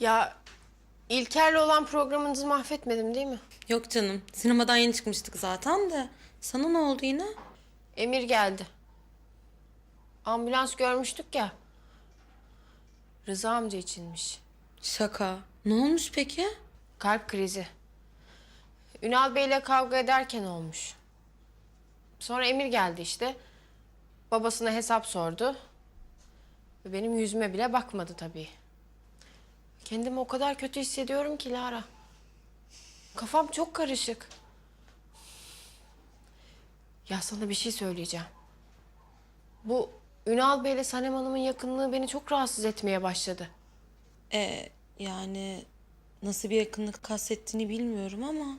Ya İlker'le olan programınızı mahvetmedim değil mi? Yok canım. Sinemadan yeni çıkmıştık zaten de. Sana ne oldu yine? Emir geldi. Ambulans görmüştük ya. Rıza amca içinmiş. Şaka. Ne olmuş peki? Kalp krizi. Ünal Bey'le kavga ederken olmuş. Sonra Emir geldi işte. Babasına hesap sordu. Benim yüzüme bile bakmadı tabii. Kendimi o kadar kötü hissediyorum ki Lara. Kafam çok karışık. Ya sana bir şey söyleyeceğim. Bu Ünal Bey'le Sanem Hanım'ın yakınlığı beni çok rahatsız etmeye başladı. Ee, yani nasıl bir yakınlık kastettiğini bilmiyorum ama...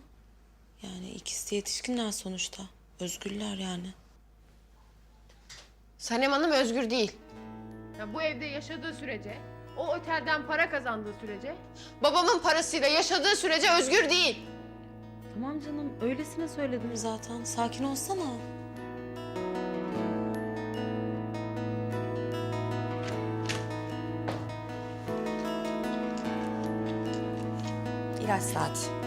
Yani ikisi de yetişkinler sonuçta. Özgürler yani. Sanem Hanım özgür değil. Ya bu evde yaşadığı sürece, o otelden para kazandığı sürece, babamın parasıyla yaşadığı sürece özgür değil. Tamam canım öylesine söyledim zaten. Sakin olsana. İlaç saati.